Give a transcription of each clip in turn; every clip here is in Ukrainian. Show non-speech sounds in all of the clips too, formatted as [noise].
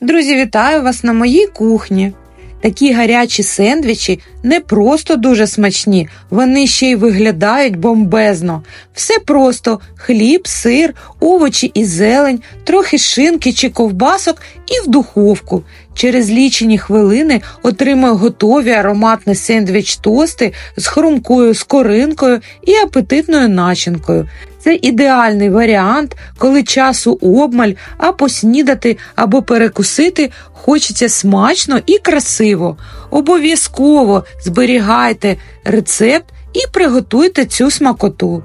Друзі, вітаю вас на моїй кухні. Такі гарячі сендвічі не просто дуже смачні, вони ще й виглядають бомбезно. Все просто хліб, сир, овочі і зелень, трохи шинки чи ковбасок і в духовку. Через лічені хвилини отримаю готові ароматні сендвіч тости з хрумкою скоринкою і апетитною начинкою. Це ідеальний варіант, коли часу обмаль, а поснідати або перекусити хочеться смачно і красиво. Обов'язково зберігайте рецепт і приготуйте цю смакоту.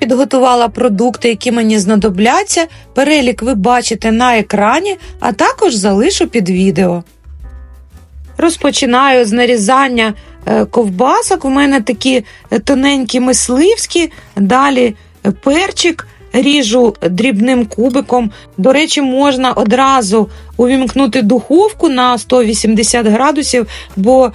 Підготувала продукти, які мені знадобляться. Перелік ви бачите на екрані, а також залишу під відео. Розпочинаю з нарізання е, ковбасок. У мене такі е, тоненькі мисливські, далі е, перчик. Ріжу дрібним кубиком. До речі, можна одразу увімкнути духовку на 180 градусів, бо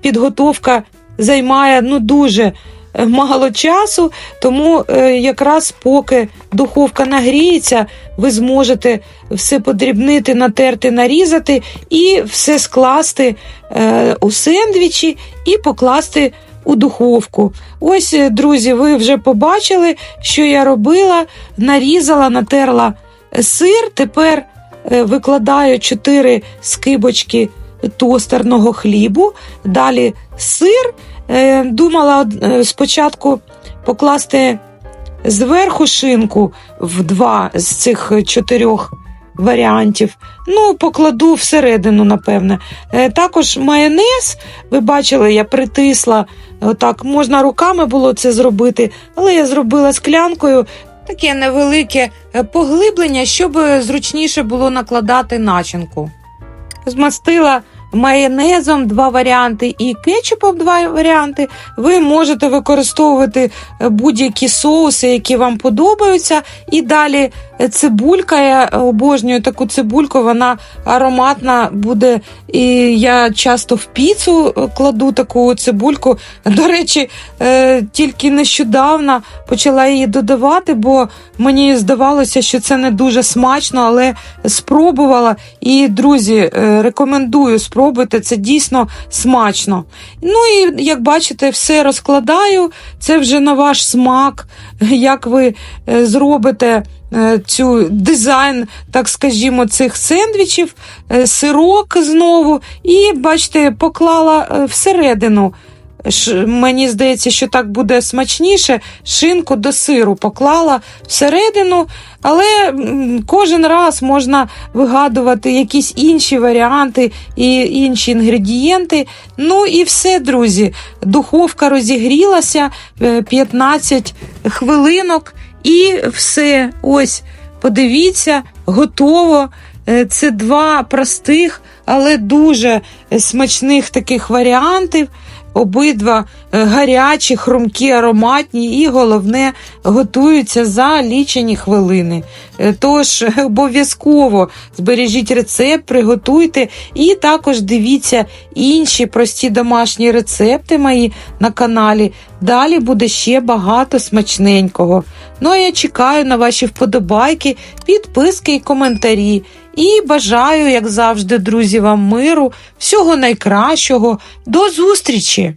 підготовка займає ну, дуже мало часу, тому е, якраз поки духовка нагріється, ви зможете все подрібнити, натерти, нарізати і все скласти е, у сендвічі і покласти у духовку. Ось, е, друзі, ви вже побачили, що я робила, нарізала, натерла сир. Тепер е, викладаю 4 скибочки тостерного хлібу, далі сир. Е, Думала е, спочатку покласти зверху шинку в два з цих чотирьох варіантів. Ну, покладу всередину, напевне. Е, Також майонез, ви бачили, я притисла. Отак, можна руками було це зробити, але я зробила склянкою таке невелике поглиблення, щоб зручніше було накладати начинку. Змастила майонезом два варіанти і кетчупом два варіанти. Ви можете використовувати е, будь-які соуси, які вам подобаються. І далі е, цибулька. Я обожнюю таку цибульку, вона ароматна буде. І я часто в піцу е, кладу таку цибульку. [laughs] До речі, тільки нещодавно почала її додавати, бо мені здавалося, що це не дуже смачно, але спробувала. І, друзі, рекомендую спробуйте, це дійсно смачно. Ну і як бачите, все розкладаю. Це вже на ваш смак, як ви е, зробите. е, Цю дизайн, так скажімо, цих сендвічів, е, сирок знову, і бачите, поклала всередину. Ш- Мені здається, що так буде смачніше. Шинку до сиру поклала всередину, але кожен раз можна вигадувати якісь інші варіанти і інші інгредієнти. Ну і все, друзі. Духовка розігрілася е, 15 хвилинок, і все. Ось, подивіться, готово. Е, Це два простих, але дуже е, смачних таких варіантів. Обидва е, гарячі, хрумкі, ароматні і головне готуються за лічені хвилини. Е, Тож [laughs] обов'язково збережіть рецепт, приготуйте і також дивіться інші прості домашні рецепти мої на каналі. Далі буде ще багато смачненького. Ну а я чекаю на ваші вподобайки, підписки і коментарі. І бажаю, як завжди, друзі, вам миру, всього найкращого. До зустрічі!